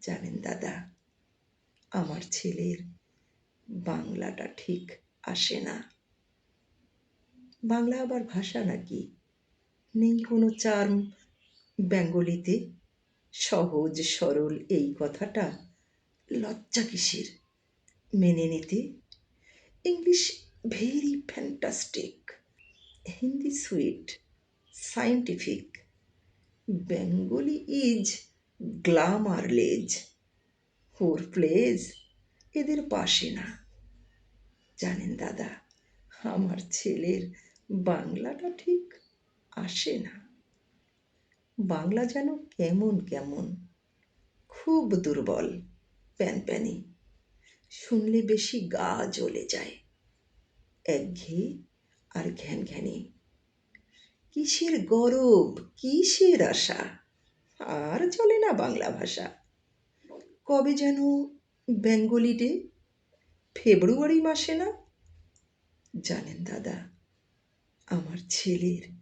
জানেন দাদা, আমার ছেলের বাংলাটা ঠিক আসে না। বাংলা আবার ভাষা নাকি? নেই কোনো চার্ম বেঙ্গলিতে? সহজ সরল এই কথাটা লজ্জা কিসের? মেনে নিতে? English very fantastic. Hindi sweet scientific Bengali is glamourless হোর প্লেজ এদের পাশে না। জানেন দাদা, আমার ছেলের বাংলাটা ঠিক আসে না। বাংলা যেন কেমন কেমন, খুব দুর্বল প্যানপ্যানি শুনলে বেশি গা জ্বলে যায়। একঘেয়ে আর ঘ্যান ঘ্যানে। কিসের গরব কিসের আশা? আর চলে না বাংলা ভাষা। কবে যেন বেঙ্গলি ডে ফেব্রুয়ারি মাসে না? জানেন দাদা, আমার ছেলের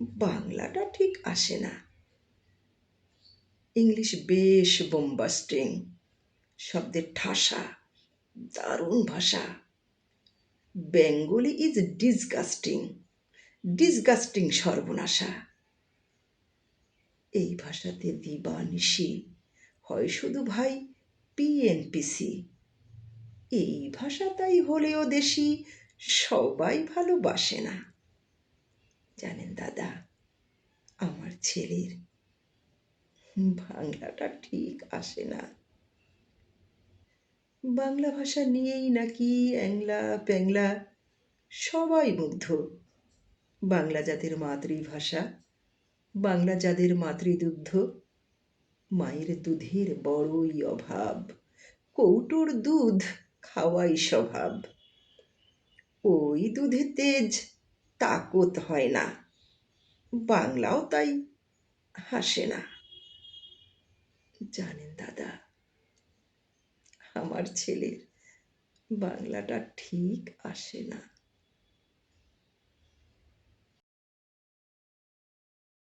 বাংলাটা ঠিক আসে না। ইংলিশ বেশ বোম্বাস্টিং শব্দের ঠাসা, দারুণ ভাষা। বেঙ্গলি ইজ ডিসগাস্টিং ডিসগাস্টিং সর্বনাশা। এই ভাষাতে দিবা নিশি হয় শুধু ভাই পিএনপিসি এই ভাষা তাই হলেও দেশি, সবাই ভালোবাসে না। জানেন দাদা, আমার ছেলের বাংলাটা ঠিক আসে না। বাংলা ভাষা নিয়েই নাকি অ্যাংলা, প্যাংলা, সবাই মুগ্ধ। বাংলা যাদের মাতৃভাষা বাংলা যাদের মাতৃদুগ্ধ, মায়ের দুধের বড়ই অভাব, কৌটোর দুধ খাওয়াই স্বভাব। ওই দুধে তেজ তাকত হয় না, বাংলাও তাই হাসে না। জানেন দাদা, আমার ছেলের বাংলাটা ঠিক আসে না।